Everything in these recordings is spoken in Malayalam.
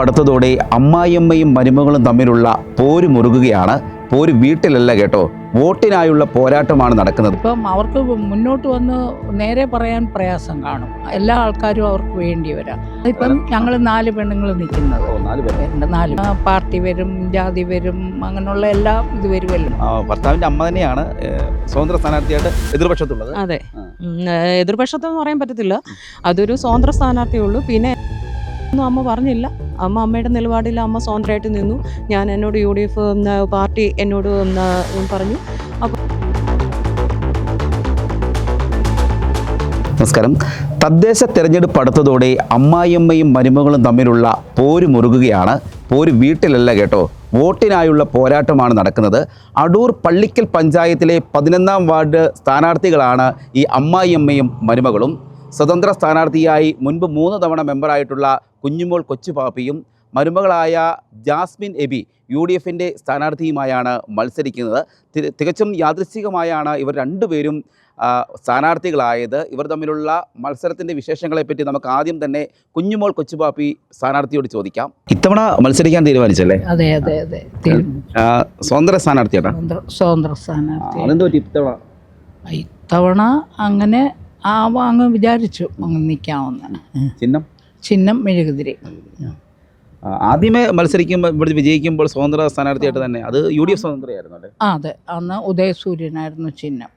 പടുത്തതോടെ അമ്മായിയമ്മയും മരുമകളും തമ്മിലുള്ള പോര് മുറുകുകയാണ്. പോര് വീട്ടിലല്ല കേട്ടോ. വോട്ടിനായുള്ള പോരാട്ടമാണ് നടക്കുന്നത്. ഇപ്പം അവർക്ക് മുന്നോട്ട് വന്ന് നേരെ പറയാൻ പ്രയാസം കാണും. എല്ലാ ആൾക്കാരും അവർക്ക് വേണ്ടി വരാം. ഇപ്പം ഞങ്ങൾ നാല് പെണ്ണുങ്ങൾ നിൽക്കുന്നത്. നാല് പാർട്ടി വരും ജാതി വരും അങ്ങനെയുള്ള എല്ലാ ഇത് വരുമല്ലോ ഭർത്താവിന്റെ അമ്മ തന്നെയാണ് സ്വതന്ത്ര സ്ഥാനാർത്ഥിയായിട്ട് എതിർപക്ഷത്തുള്ളത്. അതെ. എതിർപക്ഷത്തെന്ന് പറയാൻ പറ്റത്തില്ല. അതൊരു സ്വതന്ത്ര സ്ഥാനാർത്ഥിയുള്ളൂ പിന്നെ ഒന്നും അമ്മ പറഞ്ഞില്ല. അമ്മ അമ്മയുടെ നിലപാടിൽ അമ്മ സ്വതന്ത്രമായിട്ട് നിന്നു. ഞാൻ എന്നോട് യു ഡി എഫ് പാർട്ടി എന്നോട് പറഞ്ഞു. അപ്പോൾ നമസ്കാരം. തദ്ദേശ തെരഞ്ഞെടുപ്പ് അടുത്തതോടെ അമ്മായിയമ്മയും മരുമകളും തമ്മിലുള്ള പോര് മുറുകുകയാണ്. പോര് വീട്ടിലല്ല കേട്ടോ. വോട്ടിനായുള്ള പോരാട്ടമാണ് നടക്കുന്നത്. അടൂർ പള്ളിക്കൽ പഞ്ചായത്തിലെ പതിനൊന്നാം വാർഡ് സ്ഥാനാർത്ഥികളാണ് ഈ അമ്മായിയമ്മയും മരുമകളും. സ്വതന്ത്ര സ്ഥാനാർത്ഥിയായി മുൻപ് മൂന്ന് തവണ മെമ്പറായിട്ടുള്ള കുഞ്ഞുമോൾ കൊച്ചുപാപ്പിയും മരുമകളായ ജാസ്മിൻ എബി യു ഡി എഫിന്റെ സ്ഥാനാർത്ഥിയുമായാണ് മത്സരിക്കുന്നത്. തികച്ചും യാദൃശ്ചികമായാണ് ഇവർ രണ്ടുപേരും സ്ഥാനാർത്ഥികളായത്. ഇവർ തമ്മിലുള്ള മത്സരത്തിന്റെ വിശേഷങ്ങളെപ്പറ്റി നമുക്ക് ആദ്യം തന്നെ കുഞ്ഞുമോൾ കൊച്ചുപാപ്പി സ്ഥാനാർത്ഥിയോട് ചോദിക്കാം. ഇത്തവണ മത്സരിക്കാൻ തീരുമാനിച്ചല്ലേ? അതെ അതെ അതെ. സ്വതന്ത്ര സ്ഥാനാർത്ഥിയാണ് സ്വതന്ത്ര- സ്ഥാനാർത്ഥി. ഇത്തവണ? ഇത്തവണ അങ്ങനെ ആ അങ്ങ് വിചാരിച്ചു. അങ്ങ് നിൽക്കാമെന്ന് ചിഹ്നം? ചിഹ്നം മെഴുകുതിരി. ആദ്യമേ മത്സരിക്കുമ്പോൾ ഇവിടെ വിജയിക്കുമ്പോൾ സ്വതന്ത്ര സ്ഥാനാർത്ഥിയായിട്ട് തന്നെ. അത് യു ഡി എഫ് സ്വതന്ത്രയായിരുന്നു അല്ലേ? ആ അതെ. അന്ന് ഉദയസൂര്യനായിരുന്നു ചിഹ്നം.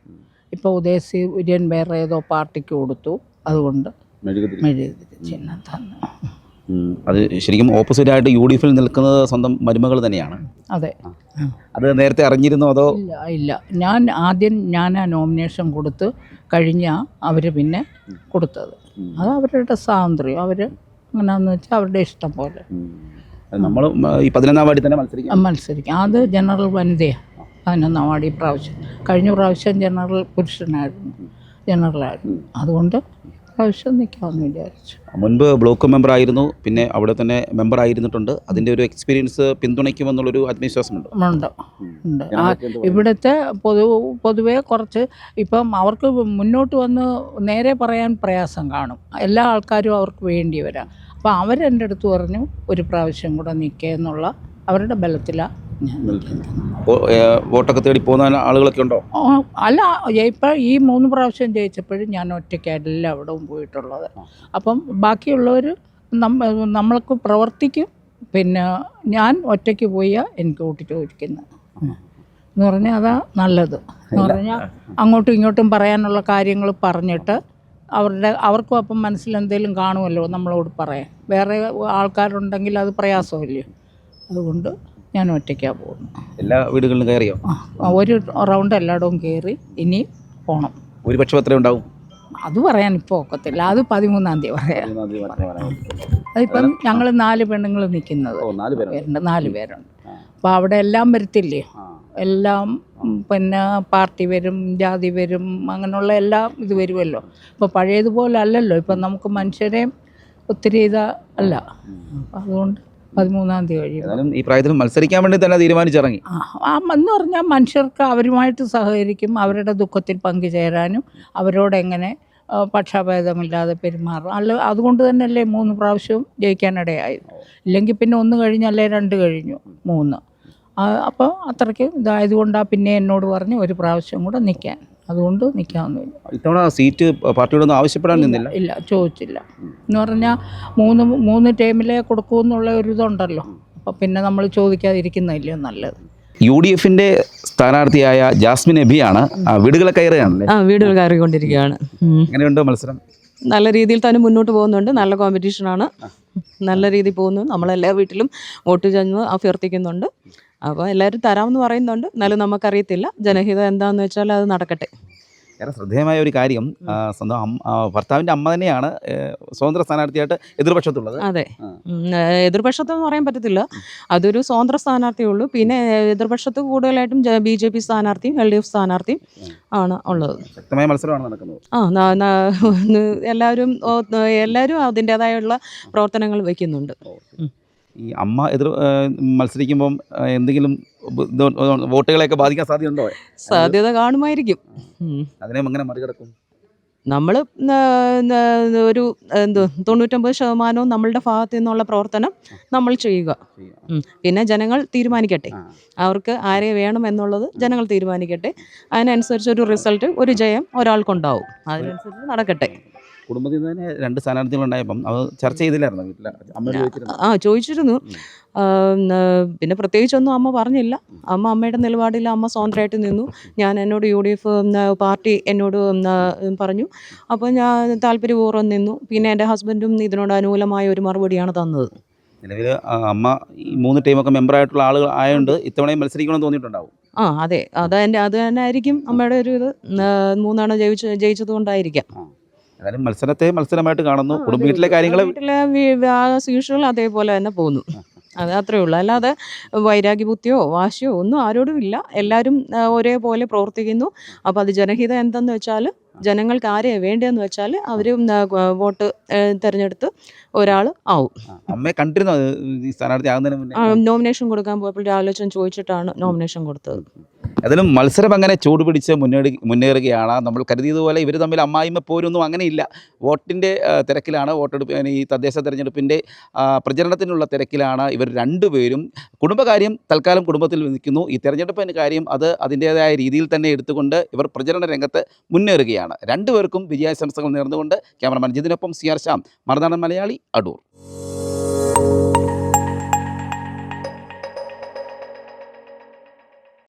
ഇപ്പോൾ ഉദയസൂര്യൻ വേറെ ഏതോ പാർട്ടിക്ക് കൊടുത്തു. അതുകൊണ്ട് മെഴുകുതിരി ചിഹ്നം തന്നു. അത് ശരിക്കും ഓപ്പോസിറ്റ് ആയിട്ട് യു ഡി എഫിൽ നിൽക്കുന്നത് സ്വന്തം മരുമകൾ തന്നെയാണ്. അതെ. അത് നേരത്തെ അറിഞ്ഞിരുന്നോ അതോ? ഇല്ല ഇല്ല. ഞാൻ ആദ്യം ഞാൻ ആ നോമിനേഷൻ കൊടുത്ത് കഴിഞ്ഞ അവർ പിന്നെ കൊടുത്തത്. അത് അവരുടെ സ്വാതന്ത്ര്യം. അവർ അങ്ങനെയാന്ന് വെച്ചാൽ അവരുടെ ഇഷ്ടം പോലെ. നമ്മൾ ഈ പതിനൊന്നാം വാർഡിൽ തന്നെ മത്സരിക്കാം. മത്സരിക്കും. അത് ജനറൽ വനിതയാണ് പതിനൊന്നാം വാർഡ് ഈ പ്രാവശ്യം. കഴിഞ്ഞ പ്രാവശ്യം ജനറൽ പുരുഷനായിരുന്നു. ജനറലായിരുന്നു. അതുകൊണ്ട് പ്രാവശ്യം നിൽക്കാമെന്ന് വിചാരിച്ചു. മുൻപ് ബ്ലോക്ക് മെമ്പർ ആയിരുന്നു പിന്നെ അവിടെ തന്നെ മെമ്പർ ആയിരുന്നിട്ടുണ്ട്. അതിന്റെ ഒരു എക്സ്പീരിയൻസ് പിന്തുണയ്ക്കുമെന്നുള്ളൊരു ആത്മവിശ്വാസമുണ്ട്. ഉണ്ട്. ഉണ്ട്. ആ ഇവിടുത്തെ പൊതു പൊതുവേ കുറച്ച് ഇപ്പം അവർക്ക് മുന്നോട്ട് വന്ന് നേരെ പറയാൻ പ്രയാസം കാണും. എല്ലാ ആൾക്കാരും അവർക്ക് വേണ്ടി വരാം. അപ്പോൾ അവരെന്റെ അടുത്ത് പറഞ്ഞു ഒരു പ്രാവശ്യം കൂടെ നിൽക്കുക എന്നുള്ള അവരുടെ ബലത്തിലാണ് ഞാൻ നിൽക്കുന്നത് അപ്പോൾ, വോട്ടൊക്കെ തേടി പോകുന്ന ആളുകളൊക്കെ ഉണ്ടോ? അല്ല ഇപ്പം ഈ മൂന്ന് പ്രാവശ്യം ജയിച്ചപ്പോഴും ഞാൻ ഒറ്റയ്ക്കായിട്ടല്ല അവിടവും പോയിട്ടുള്ളത്. അപ്പം ബാക്കിയുള്ളവർ നമ്മ നമ്മൾക്ക് പ്രവർത്തിക്കും. പിന്നെ ഞാൻ ഒറ്റയ്ക്ക് പോയാൽ എനിക്ക് വോട്ട് ചോദിക്കുന്നത് എന്ന് പറഞ്ഞാൽ അതാ നല്ലത്. എന്ന് പറഞ്ഞാൽ അങ്ങോട്ടും ഇങ്ങോട്ടും പറയാനുള്ള കാര്യങ്ങൾ പറഞ്ഞിട്ട് അവരുടെ അവർക്കും അപ്പം മനസ്സിൽ എന്തെങ്കിലും കാണുമല്ലോ നമ്മളോട് പറയാൻ. വേറെ ആൾക്കാരുണ്ടെങ്കിൽ അത് പ്രയാസമല്ലേ? അതുകൊണ്ട് ഞാൻ ഒറ്റയ്ക്കാണ് പോകുന്നത്. എല്ലാ വീടുകളിലും കയറിയോ? ആ, ഒരു റൗണ്ട് എല്ലായിടവും കയറി ഇനി പോകണം ഒരു ഭൂരിപക്ഷം എത്ര ഉണ്ടാവും? അത് പറയാൻ ഇപ്പോൾ ഒക്കത്തില്ല. അത് പതിമൂന്നാം തീയതി പറയാം. അതിപ്പം ഞങ്ങൾ നാല് പെണ്ണുങ്ങൾ നിൽക്കുന്നത് ഓ നാല് പേരുണ്ട്. പേരുണ്ട്. നാല് പേരുണ്ട്. അപ്പോൾ അവിടെ എല്ലാം വരത്തില്ലേ? എല്ലാം ഉം, പിന്നെ പാർട്ടി വരും ജാതി വരും അങ്ങനെയുള്ള എല്ലാം ഇത് വരുമല്ലോ. ഇപ്പോൾ പഴയതുപോലെ അല്ലല്ലോ. ഇപ്പം നമുക്ക് മനുഷ്യരെയും ഒത്തിരി ഇതാ അല്ല. അപ്പം അതുകൊണ്ട് പതിമൂന്നാം തീയതി കഴിയും ഈ പ്രായത്തിൽ മത്സരിക്കാൻ വേണ്ടി തന്നെ തീരുമാനിച്ചിറങ്ങി. ആ എന്ന് പറഞ്ഞാൽ മനുഷ്യർക്ക് അവരുമായിട്ട് സഹകരിക്കും അവരുടെ ദുഃഖത്തിൽ പങ്കുചേരാനും അവരോട് എങ്ങനെ പക്ഷാഭേദമില്ലാതെ പെരുമാറും. അല്ല അതുകൊണ്ട് തന്നെയല്ലേ മൂന്ന് പ്രാവശ്യവും ജയിക്കാനിടയായത്. ഇല്ലെങ്കിൽ പിന്നെ ഒന്ന് കഴിഞ്ഞല്ലേ രണ്ട് കഴിഞ്ഞു മൂന്ന്. അപ്പോൾ അത്രയ്ക്ക് ഇതായതുകൊണ്ടാണ് പിന്നെ എന്നോട് പറഞ്ഞ് ഒരു പ്രാവശ്യം കൂടെ നിൽക്കാൻ. അതുകൊണ്ട് നിൽക്കാമെന്നില്ല ഇത്തവണ സീറ്റ് പാർട്ടിയോടൊന്നും ആവശ്യപ്പെടാൻ നിന്നില്ല? ഇല്ല ചോദിച്ചില്ല. എന്ന് പറഞ്ഞാൽ മൂന്ന് മൂന്ന് ടൈമിലേ കൊടുക്കൂ എന്നുള്ള ഒരു ഇതുണ്ടല്ലോ അപ്പോൾ പിന്നെ നമ്മൾ ചോദിക്കാതിരിക്കുന്നതല്ലേ നല്ലത്. യു ഡി എഫിന്റെ സ്ഥാനാർത്ഥിയായ ജാസ്മിൻ എബിയാണ് ആ, വീടുകളെ കയറുകയാണല്ലേ? ആ വീടുകൾ കയറിക്കൊണ്ടിരിക്കുകയാണ്. എങ്ങനെയുണ്ട് മത്സരം? നല്ല രീതിയിൽ തന്നെ മുന്നോട്ട് പോകുന്നുണ്ട്. നല്ല കോമ്പറ്റീഷനാണ് നല്ല രീതിയിൽ പോകുന്നു. നമ്മളെല്ലാ വീട്ടിലും വോട്ട് ചെന്ന് അഭ്യർത്ഥിക്കുന്നുണ്ട്. അപ്പോൾ എല്ലാവരും തരാമെന്ന് പറയുന്നുണ്ട്. എന്നാലും നമുക്കറിയത്തില്ല. ജനഹിതം എന്താണെന്ന് വെച്ചാൽ അത് നടക്കട്ടെ. ഏറെ ശ്രദ്ധേയമായ ഒരു കാര്യം സ്വന്തം ഭർത്താവിന്റെ ഭർത്താവിന്റെ അമ്മ തന്നെയാണ് സ്വതന്ത്ര സ്ഥാനാർത്ഥിയായിട്ട് എതിർപക്ഷത്തുള്ളത്. അതെ. എതിർപക്ഷത്തെന്ന് പറയാൻ പറ്റത്തില്ല. അതൊരു സ്വതന്ത്ര സ്ഥാനാർത്ഥിയേ ഉള്ളൂ. പിന്നെ എതിർപക്ഷത്ത് കൂടുതലായിട്ടും ബി ജെ പി സ്ഥാനാർത്ഥിയും എൽ ഡി എഫ് സ്ഥാനാർത്ഥിയും ആണ് ഉള്ളത്. ശക്തമായ മത്സരമാണ് നടക്കുന്നത്. ആ എല്ലാവരും എല്ലാവരും അതിന്റെതായുള്ള പ്രവർത്തനങ്ങൾ വയ്ക്കുന്നുണ്ട്. ഈ അമ്മ എതിർ മത്സരിക്കുമ്പം എന്തെങ്കിലും വോട്ടുകളെയൊക്കെ ബാധിക്കാൻ സാധ്യതയുണ്ടോ? സാധ്യത കാണുമായിരിക്കും. അതിനെ എങ്ങനെ മറികടക്കും? നമ്മൾ ഒരു എന്തോ തൊണ്ണൂറ്റൊമ്പത് ശതമാനവും നമ്മളുടെ ഭാഗത്തു നിന്നുള്ള പ്രവർത്തനം നമ്മൾ ചെയ്യുക. പിന്നെ ജനങ്ങൾ തീരുമാനിക്കട്ടെ. അവർക്ക് ആരെ വേണം എന്നുള്ളത് ജനങ്ങൾ തീരുമാനിക്കട്ടെ. അതിനനുസരിച്ച് ഒരു റിസൾട്ട് ഒരു ജയം ഒരാൾക്കുണ്ടാവും. അതിനനുസരിച്ച് നടക്കട്ടെ. കുടുംബത്തിൽ നിന്ന് തന്നെ രണ്ട് സ്ഥാനാർത്ഥികളുണ്ടായപ്പം അത് ചർച്ച ചെയ്തില്ലായിരുന്നു വീട്ടിൽ അമ്മ ചോദിച്ചിരുന്നു? ആ ചോദിച്ചിരുന്നു. പിന്നെ പ്രത്യേകിച്ച് ഒന്നും പിന്നെ പ്രത്യേകിച്ചൊന്നും അമ്മ പറഞ്ഞില്ല. അമ്മ അമ്മയുടെ നിലപാടിൽ അമ്മ സ്വതന്ത്രമായിട്ട് നിന്നു. ഞാൻ എന്നോട് യു ഡി എഫ് പാർട്ടി എന്നോട് പറഞ്ഞു. അപ്പോൾ ഞാൻ താല്പര്യപൂർവം നിന്നു. പിന്നെ എന്റെ ഹസ്ബൻഡും ഇതിനോട് അനുകൂലമായ ഒരു മറുപടിയാണ് തന്നത്. നിലവിൽ അമ്മ ഈ മൂന്ന് ടീമൊക്കെ മെമ്പറായിട്ടുള്ള ആളുകൾ ആയതുകൊണ്ട് ഇത്തവണയും മത്സരിക്കണമെന്ന് തോന്നിയിട്ടുണ്ടാവും. ആ അതെ. അതെ അത് തന്നെ ആയിരിക്കും അമ്മയുടെ ഒരു ഇത്. മൂന്നാണ് ജയിച്ച് ജയിച്ചത് കൊണ്ടായിരിക്കാം ഏതായാലും മത്സരത്തെ മത്സരമായിട്ട് കാണുന്നു. കുടുംബ വീട്ടിലെ കാര്യങ്ങൾ യൂഷ്വൽ അതേപോലെ തന്നെ പോകുന്നു. അത് അത്രേ ഉള്ളൂ അല്ലാതെ വൈരാഗ്യബുദ്ധിയോ വാശിയോ ഒന്നും ആരോടും ഇല്ല. എല്ലാവരും ഒരേപോലെ പ്രവർത്തിക്കുന്നു. അപ്പോൾ അത് ജനഹിതം എന്തെന്ന് വെച്ചാൽ ജനങ്ങൾക്ക് ആരെയാണ് വേണ്ടതെന്ന് വെച്ചാൽ അവർ വോട്ട് തിരഞ്ഞെടുത്ത് ഒരാൾ ആവും. അമ്മയെ കണ്ടിരുന്നു നോമിനേഷൻ കൊടുക്കാൻ പോയപ്പോൾ ആലോചന ചോദിച്ചിട്ടാണ് നോമിനേഷൻ കൊടുത്തത്. അതിലും മത്സരം അങ്ങനെ ചൂടുപിടിച്ച് മുന്നേറി മുന്നേറുകയാണ്. നമ്മൾ കരുതിയതുപോലെ ഇവർ തമ്മിൽ അമ്മായിമ്മ പോരൊന്നും അങ്ങനെയില്ല. വോട്ടിന്റെ തിരക്കിലാണ് വോട്ടെടുപ്പ് ഈ തദ്ദേശ തെരഞ്ഞെടുപ്പിന്റെ പ്രചരണത്തിനുള്ള തിരക്കിലാണ് ഇവർ രണ്ടുപേരും. കുടുംബകാര്യം തൽക്കാലം കുടുംബത്തിൽ നിൽക്കുന്നു. ഈ തെരഞ്ഞെടുപ്പിന്റെ കാര്യം അത് അതിന്റേതായ രീതിയിൽ തന്നെ എടുത്തുകൊണ്ട് ഇവർ പ്രചരണ രംഗത്ത് മുന്നേറുകയാണ്. രണ്ടുപേർക്കും വിജയാശംസകൾ നേർന്നുകൊണ്ട് ക്യാമറമാൻ ജിതിനൊപ്പം സി ആർ ശ്യാം. മറുനാടൻ മലയാളി അടൂർ.